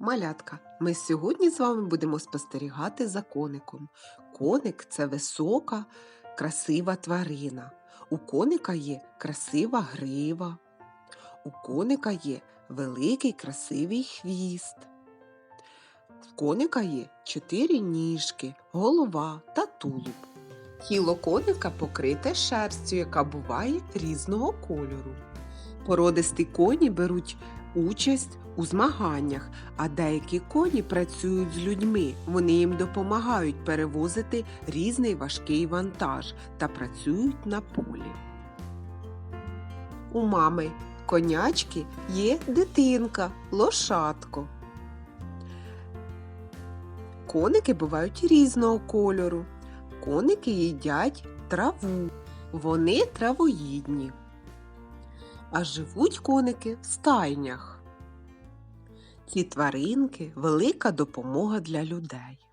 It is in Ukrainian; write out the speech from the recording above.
Малятка, ми сьогодні з вами будемо спостерігати за коником. Коник це висока, красива тварина. У коника є красива грива. У коника є великий красивий хвіст. В коника є чотири ніжки, голова та тулуб. Тіло коника покрите шерстю, яка буває різного кольору. Породисті коні беруть участь у змаганнях, а деякі коні працюють з людьми. Вони їм допомагають перевозити різний важкий вантаж та працюють на полі. У мами конячки є дитинка, лошадко. Коники бувають різного кольору. Коники їдять траву. Вони травоїдні. А живуть коники в стайнях. Ці тваринки велика допомога для людей.